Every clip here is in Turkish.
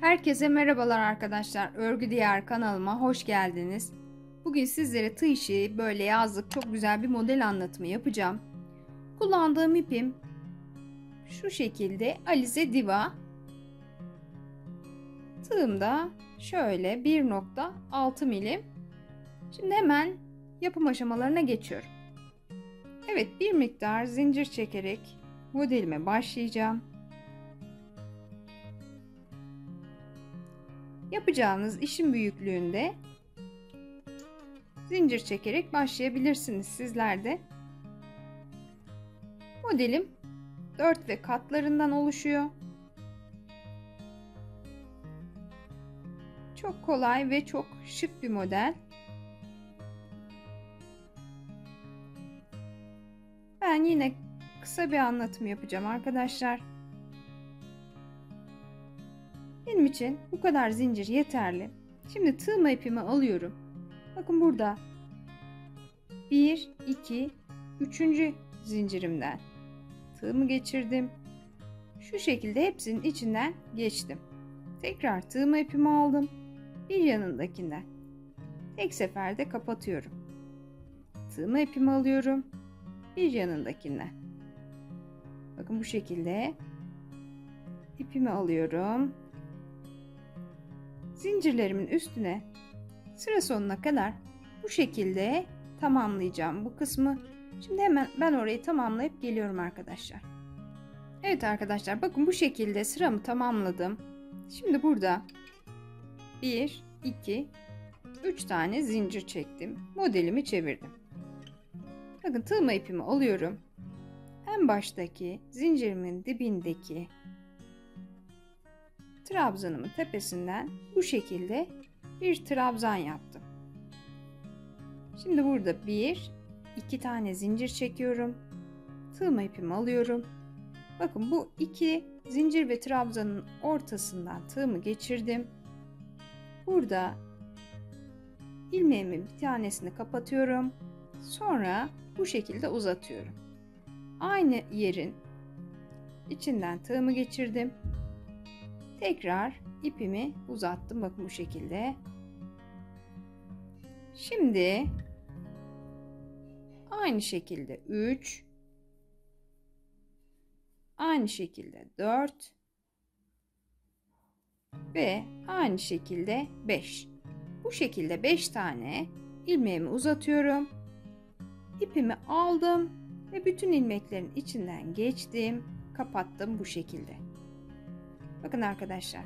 Herkese merhabalar arkadaşlar. Örgü Diyar kanalıma hoş geldiniz. Bugün sizlere tığ işi böyle yazlık çok güzel bir model anlatımı yapacağım. Kullandığım ipim şu şekilde Alize Diva. Tığım da şöyle 1.6 milim. Şimdi hemen yapım aşamalarına geçiyorum. Evet bir miktar zincir çekerek modelime başlayacağım. Yapacağınız işin büyüklüğünde zincir çekerek başlayabilirsiniz sizler de. Modelim 4 ve katlarından oluşuyor. Çok kolay ve çok şık bir model. Ben yine kısa bir anlatım yapacağım arkadaşlar. İçin bu kadar zincir yeterli. Şimdi tığma ipimi alıyorum. Bakın burada 1, 2, 3. zincirimden tığımı geçirdim. Şu şekilde hepsinin içinden geçtim. Tekrar tığma ipimi aldım. Bir yanındakinden. Tek seferde kapatıyorum. Tığma ipimi alıyorum. Bir yanındakinden. Bakın bu şekilde ipimi alıyorum zincirlerimin üstüne sıra sonuna kadar bu şekilde tamamlayacağım bu kısmı. Şimdi hemen ben orayı tamamlayıp geliyorum arkadaşlar. Evet arkadaşlar bakın bu şekilde sıramı tamamladım. Şimdi burada 1, 2, 3 tane zincir çektim. Modelimi çevirdim. Bakın tığma ipimi alıyorum. En baştaki zincirimin dibindeki trabzanımın tepesinden bu şekilde bir trabzan yaptım. Şimdi burada bir, iki tane zincir çekiyorum. Tığma ipimi alıyorum. Bakın bu iki zincir ve trabzanın ortasından tığımı geçirdim. Burada ilmeğimin bir tanesini kapatıyorum. Sonra bu şekilde uzatıyorum. Aynı yerin içinden tığımı geçirdim. Tekrar ipimi uzattım. Bakın bu şekilde. Şimdi aynı şekilde 3 aynı şekilde 4 ve aynı şekilde 5. Bu şekilde 5 tane ilmeğimi uzatıyorum. İpimi aldım ve bütün ilmeklerin içinden geçtim. Kapattım bu şekilde. Bakın arkadaşlar.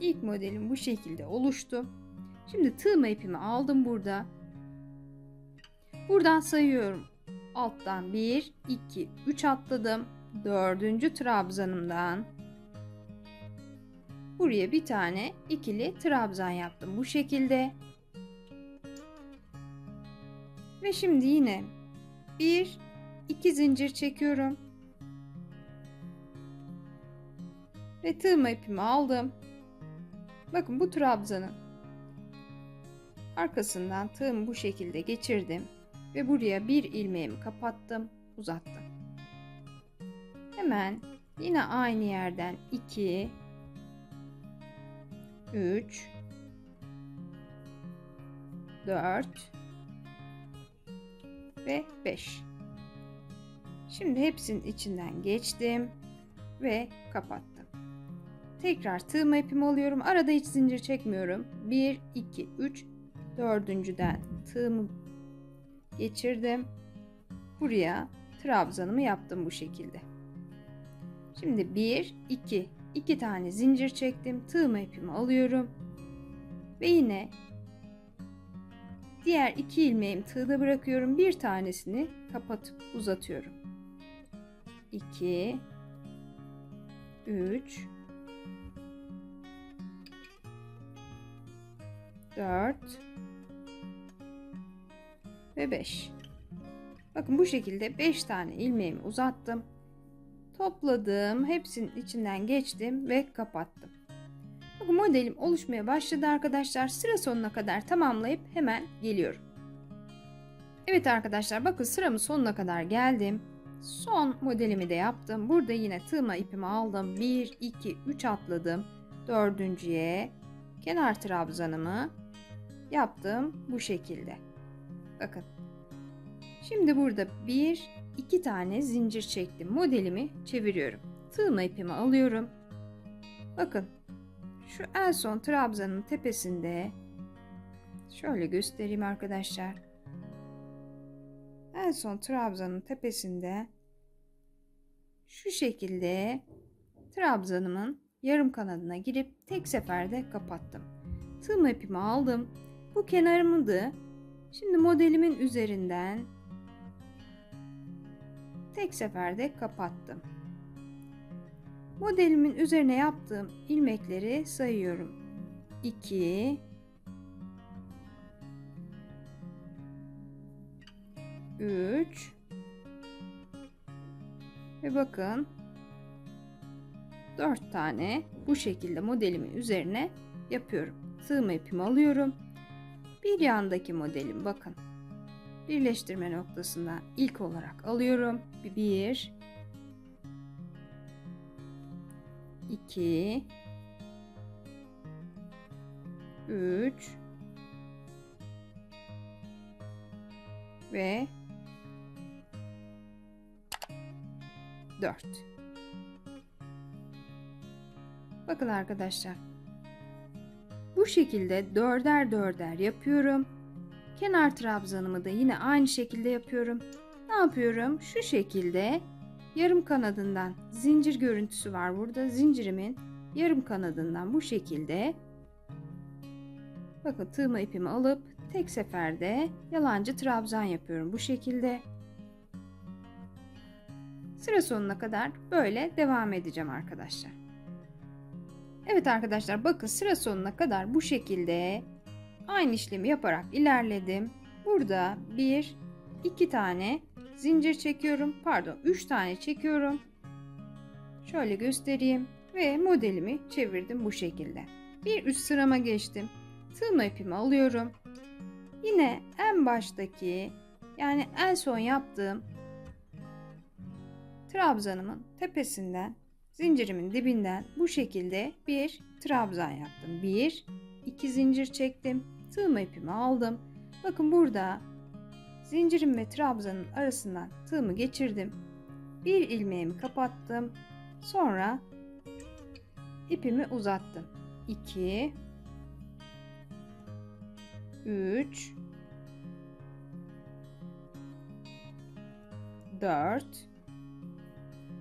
İlk modelim bu şekilde oluştu. Şimdi tığma ipimi aldım burada. Buradan sayıyorum. Alttan 1, 2, 3 atladım. Dördüncü trabzanımdan buraya bir tane ikili trabzan yaptım bu şekilde. Ve şimdi yine 1, 2 zincir çekiyorum. Ve tığma ipimi aldım. Bakın bu trabzanın arkasından tığımı bu şekilde geçirdim ve buraya bir ilmeğimi kapattım, uzattım. Hemen yine aynı yerden 2 3 4 ve 5. Şimdi hepsinin içinden geçtim ve kapattım. Tekrar tığma ipimi alıyorum. Arada hiç zincir çekmiyorum. 1, 2, 3, dördüncüden tığımı geçirdim. Buraya trabzanımı yaptım bu şekilde. Şimdi 1, 2, 2 tane zincir çektim. Tığma ipimi alıyorum. Ve yine diğer iki ilmeğimi tığda bırakıyorum. Bir tanesini kapatıp uzatıyorum. 2 3 4 ve 5. Bakın bu şekilde 5 tane ilmeğimi uzattım. Topladım. Hepsinin içinden geçtim ve kapattım. Bakın modelim oluşmaya başladı arkadaşlar. Sıra sonuna kadar tamamlayıp hemen geliyorum. Evet arkadaşlar bakın sıramın sonuna kadar geldim. Son modelimi de yaptım. Burada yine tığma ipimi aldım. 1, 2, 3 atladım. dördüncüye kenar trabzanımı yaptım bu şekilde. Bakın. Şimdi burada bir, iki tane zincir çektim. Modelimi çeviriyorum. Tığma ipimi alıyorum. Bakın. Şu en son trabzanın tepesinde şöyle göstereyim arkadaşlar. En son trabzanın tepesinde şu şekilde trabzanımın yarım kanadına girip tek seferde kapattım. Tığım ipimi aldım. Bu kenarımdı. Şimdi modelimin üzerinden tek seferde kapattım. Modelimin üzerine yaptığım ilmekleri sayıyorum. 2 3 ve bakın 4 tane bu şekilde modelimin üzerine yapıyorum. Sığma ipimi alıyorum. Bir yandaki modelim bakın. Birleştirme noktasından ilk olarak alıyorum. 1 2 3 ve 4 Bakın arkadaşlar. Bu şekilde dörder dörder yapıyorum. Kenar trabzanımı da yine aynı şekilde yapıyorum. Ne yapıyorum? Şu şekilde yarım kanadından zincir görüntüsü var burada. Zincirimin yarım kanadından bu şekilde bakın tığma ipimi alıp tek seferde yalancı trabzan yapıyorum bu şekilde. Sıra sonuna kadar böyle devam edeceğim arkadaşlar. Evet arkadaşlar bakın sıra sonuna kadar bu şekilde aynı işlemi yaparak ilerledim. Burada bir, iki tane zincir çekiyorum. Pardon, üç tane çekiyorum. Şöyle göstereyim ve modelimi çevirdim bu şekilde. Bir üst sırama geçtim. Tığma ipimi alıyorum. Yine en baştaki yani en son yaptığım trabzanımın tepesinden zincirimin dibinden bu şekilde bir trabzan yaptım. Bir, iki zincir çektim. Tığma ipimi aldım. Bakın burada zincirim ve trabzanın arasından tığımı geçirdim. Bir ilmeğimi kapattım. Sonra ipimi uzattım. 2 3 4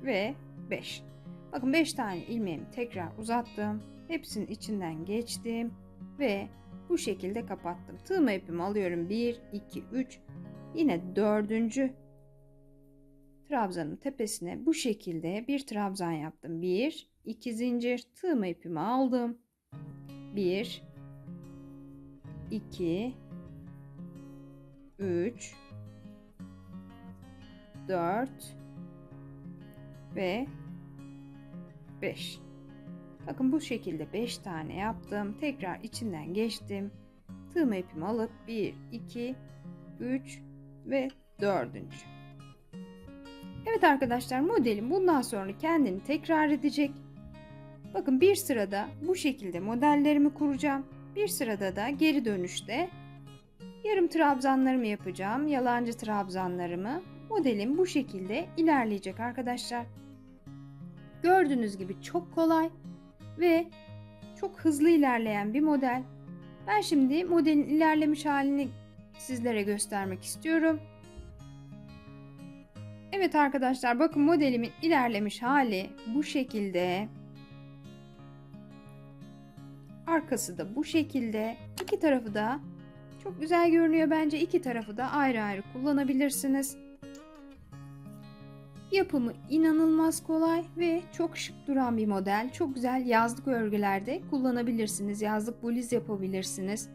ve 5. Bakın 5 tane ilmeğimi tekrar uzattım. Hepsinin içinden geçtim ve bu şekilde kapattım. Tığma ipimi alıyorum. 1, 2, 3. Yine dördüncü trabzanın tepesine bu şekilde bir trabzan yaptım. 1, 2 zincir tığma ipimi aldım. 1, 2, 3, 4 ve 5. Bakın bu şekilde 5 tane yaptım. Tekrar içinden geçtim. Tığma ipimi alıp 1, 2, 3 ve 4. Evet arkadaşlar modelim bundan sonra kendini tekrar edecek. Bakın bir sırada bu şekilde modellerimi kuracağım. Bir sırada da geri dönüşte yarım trabzanlarımı yapacağım. Yalancı trabzanlarımı. Modelim bu şekilde ilerleyecek arkadaşlar. Gördüğünüz gibi çok kolay ve çok hızlı ilerleyen bir model. Ben şimdi modelin ilerlemiş halini sizlere göstermek istiyorum. Evet arkadaşlar bakın modelimin ilerlemiş hali bu şekilde. Arkası da bu şekilde. İki tarafı da çok güzel görünüyor bence. İki tarafı da ayrı ayrı kullanabilirsiniz. Yapımı inanılmaz kolay ve çok şık duran bir model. Çok güzel yazlık örgülerde kullanabilirsiniz. Yazlık bluz yapabilirsiniz.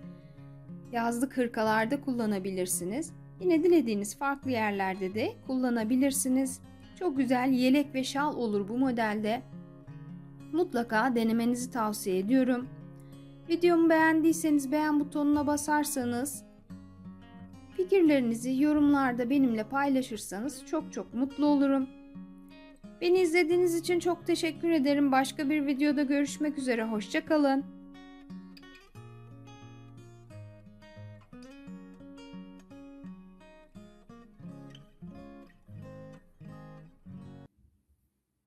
Yazlık hırkalarda kullanabilirsiniz. Yine dilediğiniz farklı yerlerde de kullanabilirsiniz. Çok güzel yelek ve şal olur bu modelde. Mutlaka denemenizi tavsiye ediyorum. Videomu beğendiyseniz beğen butonuna basarsanız, fikirlerinizi yorumlarda benimle paylaşırsanız çok çok mutlu olurum. Beni izlediğiniz için çok teşekkür ederim. Başka bir videoda görüşmek üzere. Hoşça kalın.